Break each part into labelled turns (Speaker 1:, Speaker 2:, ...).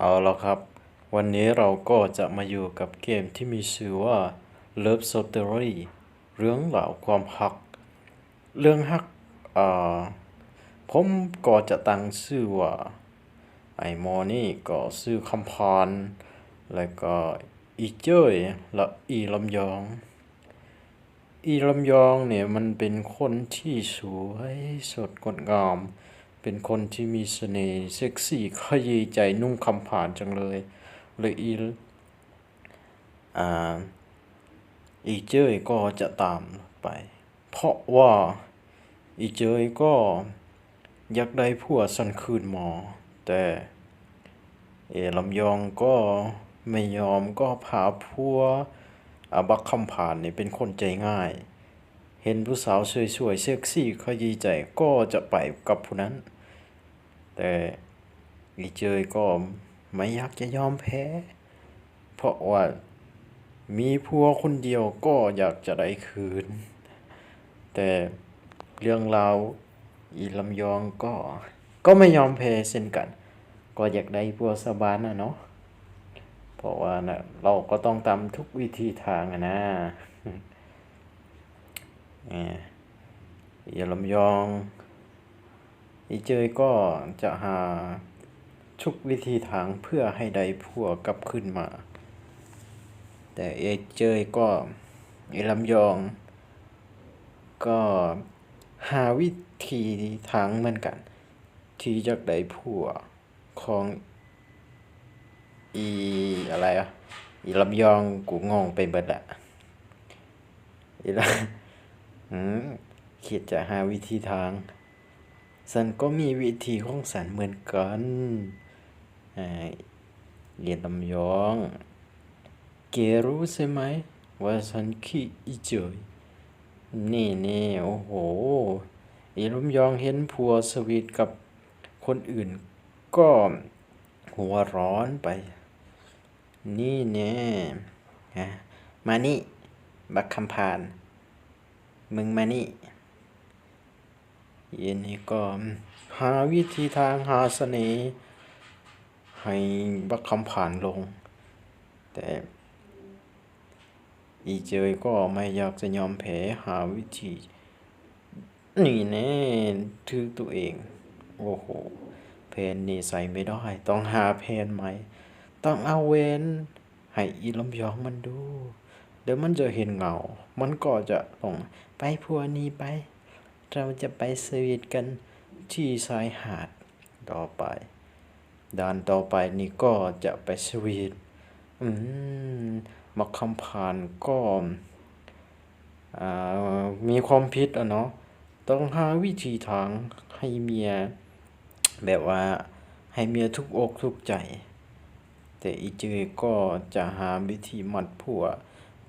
Speaker 1: เอาละครับ วันนี้เราก็จะมาอยู่กับเกมที่มีชื่อว่า Love Story เรื่องราวความฮัก เรื่องฮักอ่าผมก็จะตั้งชื่อว่าไอหมอนี่ก็ชื่อคำพานแล้วก็อีเจ้ยและอีลำยอง อีลำยองเนี่ยมันเป็นคนที่สวยสดงดงาม เป็นคนที่มีเสน่ห์เซ็กซี่ขยีใจนุ่มคำผ่านจังเลยเลยอีอ่าอีเจยก็จะตามไป เพราะว่าอีเจยก็อยากได้ผัวสันคืนหมอ แต่เอลำยองก็ไม่ยอมก็พาผัวอบักคำผ่านนี่เป็นคนใจง่าย เห็นผู้สาวสวยๆเซ็กซี่เขายีใจก็จะไปกับผู้นั้น แต่อีเจยก็ไม่อยากจะยอมแพ้ เพราะว่ามีผัวคนเดียวก็อยากจะได้คืน แต่เรื่องราวอีลำยองก็ก็ไม่ยอมแพ้เช่นกัน ก็อยากได้ผัวสบานนะเนาะเพราะว่านะเราก็ต้องทำทุกวิธีทางนะ อ่ออีลำยอง อีเจยก็จะหาทุกวิธีทางเพื่อให้ได้ผัวกลับขึ้นมา แต่เอเจยก็อีลำยอง ก็หาวิธีทางเหมือนกัน ที่จะได้ผัวของอีอะไรอะอีลำยองกูงงไปเบิดอะอีลำอืม คิดจะหาวิธีทาง สันก็มีวิธีของสันเหมือนกันเรียนลำยอง เกรู้ใช่ไหม ว่าสันขี้อีเจยนี่นี่โอ้โหอีลำยองเห็นผัวสวีทกับคนอื่น ก็หัวร้อนไป นี่แน่ฮะมานี่ บักคำพาน มึงมานี่เย็นนี้ก็หาวิธีทางหาเสน่ห์ให้บักคำผ่านลง แต่ อีเจยก็ไม่อยากจะยอมแพ้หาวิธีนี่แน่ถือตัวเอง โอ้โหเพนนี่ใส่ไม่ได้ ต้องหาเพนใหม่ ต้องเอาเวนให้อีลำยองมันดู ดี๋ยวมันจะเห็นเงา มันก็จะลงไปพัวนี้ไป เราจะไปสวีทกันที่ชายหาดต่อไปด่านต่อไปนี่ก็จะไปสวีทอืมมักคำผ่านก็มีความผิดอะเนาะ ต้องหาวิธีทางให้เมีย แบบว่าให้เมียทุกอกทุกใจ แต่อีเจยก็จะหาวิธีมัดผัว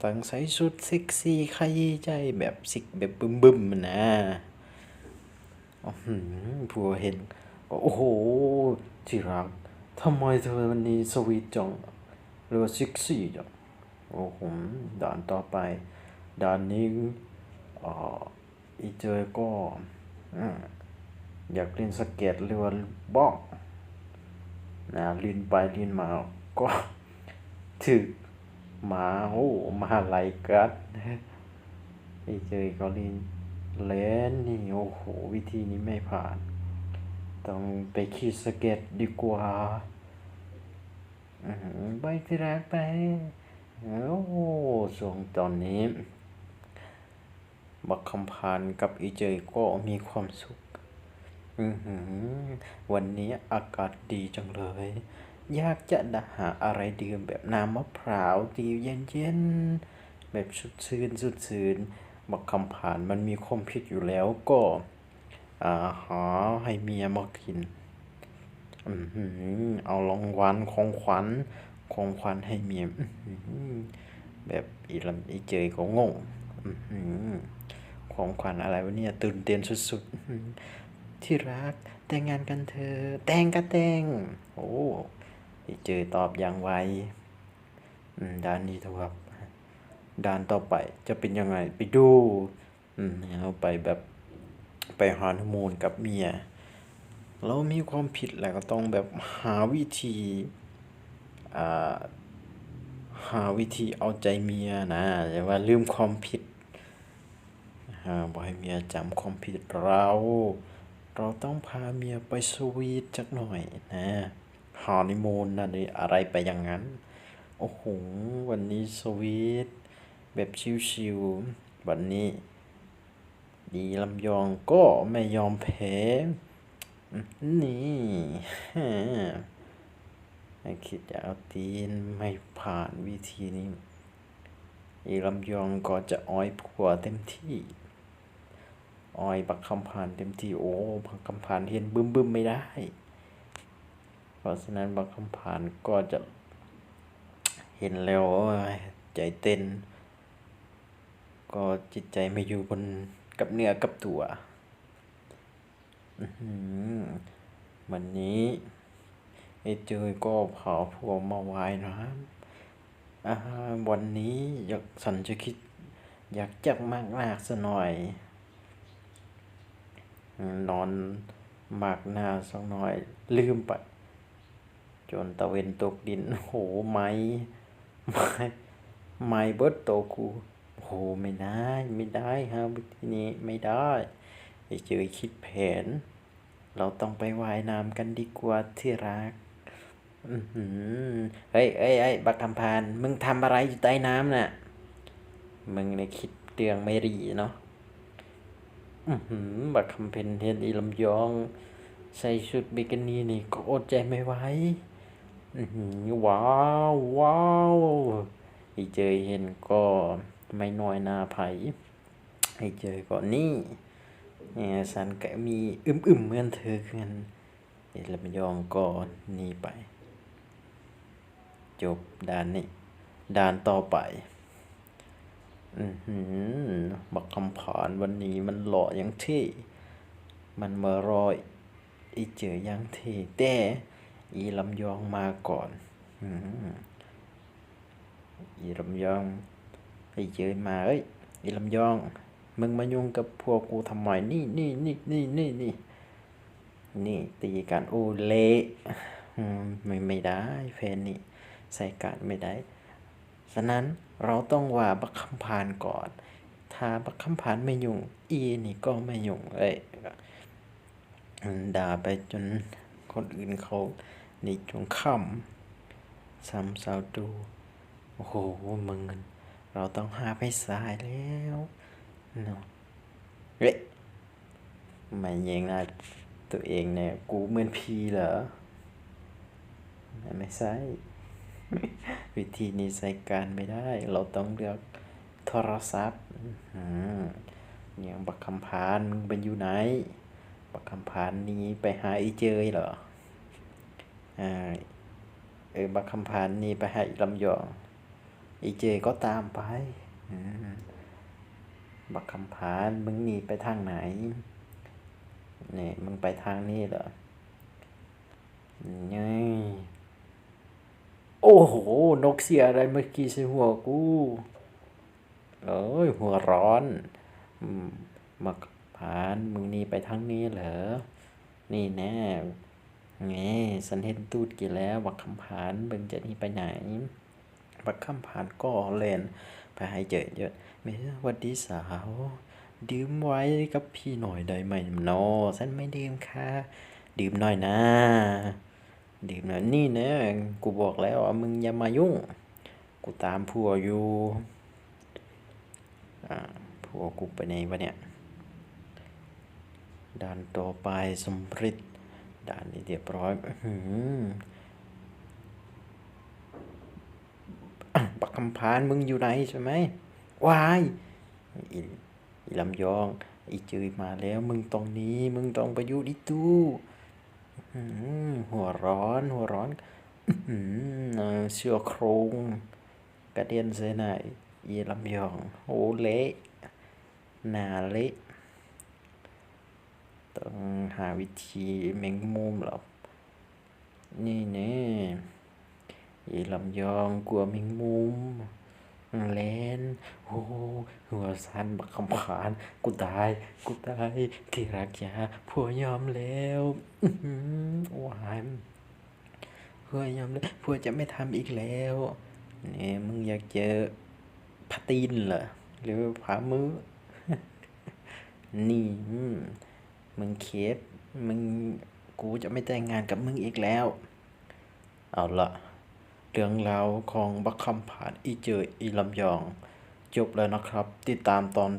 Speaker 1: ตั้งใส่ชุดเซ็กซี่ขยี้ใจแบบสิกแบบบึ้มๆนะอื้อหือผัวเห็น โอ้โหที่รักทำไมเธอวันนี้สวีทจังหรือว่าเซ็กซี่จังโอ้โหด่านต่อไป ด่านนี้อ่าอีเจยก็ออยากเล่นสเก็ตหรือว่าบ้องนะลินไปลินมาก็ถึก หมาโอ้หมาไหลกัดไอเจยก็ลินเลนนี่โอ้โหวิธีนี้ไม่ผ่าน ต้องไปขี่สเก็ตดีกว่าอือหือไปที่รักไปโอ้โหช่วงตอนนี้ บักคำพานกับอีเจยก็มีความสุขอือหือวันนี้อากาศดีจังเลย อยากจะหาอะไรดื่มแบบน้ำมะพร้าวดีเย็นๆแบบสุดชื่นสุดชื่นบักคำผ่านมันมีความผิดอยู่แล้วก็อ่าหาให้เมียมากินอือหือเอารางวัลของขวัญของขวัญให้เมียแบบอีลำอีเจยก็งงอื้อหือของขวัญอะไรวะเนี่ยตื่นเต้นสุดๆที่รักแต่งงานกันเถอะแต่งก็แต่งโอ้ ไอ้เจอตอบอย่างไวด้านนี้เถอะครับ ด้านต่อไปจะเป็นยังไงไปดูอืมเอาไปแบบไปฮาร์โมนกับเมียเรามีความผิดแล้วก็ต้องแบบหาวิธีอ่าหาวิธีเอาใจเมียนะอย่าว่าลืมความผิดอ่าบ่ให้เมียจำความผิดเรา เราต้องพาเมียไปสวีทจักหน่อยนะ ฮานิมูนนะนี่อะไรไปอย่างนั้น โอ้โห วันนี้สวีทแบบชิวๆวันนี้ ดีลำยองก็ไม่ยอมแพ้นี่ไม่คิดจะเอาตีนไม่ผ่านวิธีนี้ อีลำยองก็จะอ้อยผัวเต็มที่อ้อยบักคำผ่านเต็มที่โอ้บักคำผ่านเห็นบึ้มบึ้มๆไม่ได้ เพราะฉะนั้นบักคำผ่านก็จะเห็นแล้วใจเต้น ก็จิตใจไม่อยู่บนกับเนื้อกับตัวอื้อหือวันนี้ไอ้เจยก็เผาพวกมาไว้น้ำอ่าวันนี้อยากสันจะคิด อยากจักมากมากซะหน่อย นอนมากหน้าสักหน่อยลืมไป จนตะเวนตกดินโหไม้ไม้ไม้เบิดโตกูโหไม่ได้ไม่ได้ฮะวิธีนี้ไม่ได้ไอ้เจยคิดแผน เราต้องไปว่ายน้ำกันดีกว่าที่รักอือหือเฮ้ยเอ้ยเอ้ยบักคำพาน มึงทำอะไรอยู่ใต้น้ำน่ะ มึงเนี่ยคิดเรื่องไม่ดีเนาะอือหือบักคำเพนเห็นอีลำยอง ใส่ชุดบิกินี่นี่ก็อดใจไม่ไหว ว้าวว้าวไอ้เจยเห็นก็ไม่น้อยหน้าไผไอเจยก็นี่เนี่ยสันก็มีอึมๆเหมือนเธอคือกันไอ้ลำยองก็นี่ไป จบด่านนี้ด่านต่อไป อือหือบักคำผานวันนี้มันหล่ออย่างเท่มันมารอยอีเจออย่างเท่แต่ อีลำยองมาก่อนอีลำยองไอ้เจอมาเอ้ยอีลำยอง มึงมายุ่งกับพวกกูทำไมนี่นี่นี่นี่นี่นี่นี่ตีกันโอ้เละไม่ไม่ได้แฟนนี่ใส่การไม่ได้ ฉะนั้นเราต้องว่าบักคำพานก่อน ถ้าบักคำพานไม่ยุ่ง อีนี่ก็ไม่ยุ่งเอ้ยด่าไปจนคนอื่นเขา นี่จงค่ำซ้ำเศร้าดูโอ้โหมึงเราต้องหาไปสายแล้วเนาะเฮ้ยไม่ยิงนะตัวเองเนี่ยกูเหมือนพีเหรอไม่ใช่วิธีนี้ใช้การไม่ได้ เราต้องเลือกโทรศัพท์อืมอย่างบักคำพานมึงเป็นอยู่ไหน บักคำพานนี้ไปหาอีเจยเหรอ เออบักคำพานนี่ไปหาอีลำยองอีเจก็ตามไปบักคำพานมึงหนีไปทางไหนเนี่ยมึงไปทางนี้เหรอนี่โอ้โห นกเสียอะไรเมื่อกี้ใส่หัวกูเอ้ยหัวร้อนมบักพานมึงหนี่ไปทางนี้เหรอ นี่แน่ ไงสันเห็นตูดกี่แล้วบักคำพานเบิ่งจะหนี่ไปไหน บักคำพานก็เล่นไปให้เจอเยอะเมียหวัดดีสาว ดื่มไว้กับพี่หน่อยได้ไหมโนฉันไม่ดื่มค่ะ ดื่มหน่อยนะ ดื่มหน่อยนี่นะกูบอกแล้วว่ามึงอย่ามายุ่ง กูตามผัวอยู่อ่าผัวกูไปไหนวะเนี่ยด่านต่อไปสมฤทธิ์ ด่านนี้เรียบร้อยอื้อหืออะบักคำพานมึงอยู่ไหนใช่ไหมวายอีลำยอง อีจืดมาแล้ว มึงตรงนี้ มึงต้องไปอยู่ที่ตู้อื้อหือหัวร้อน หัวร้อนหือเอ่อเสื้อโครงกระเด็นใส่หน้าอีลำยอง โอเละนาเละ ต้องหาวิธีแมงมุมหรอ นี่แน่อีลำยองกลัวแมงมุมแลนโอ้หัวสันบักคำผานกูตาย กูตาย ที่รักยาผัวยอมแล้วหวานเพื่อยอมเลยเพื่อจะไม่ทำอีกแล้วเนี่ยมึงอยากเจอพาตีนเหรอหรือผามือนี่อื มึงเคสมึงกูจะไม่แต่งงานกับมึงอีกแล้ว เอาละเรื่องราวของบักคำผาดอีเจออีลำยอง จบแล้วนะครับ ติดตามตอนต่อ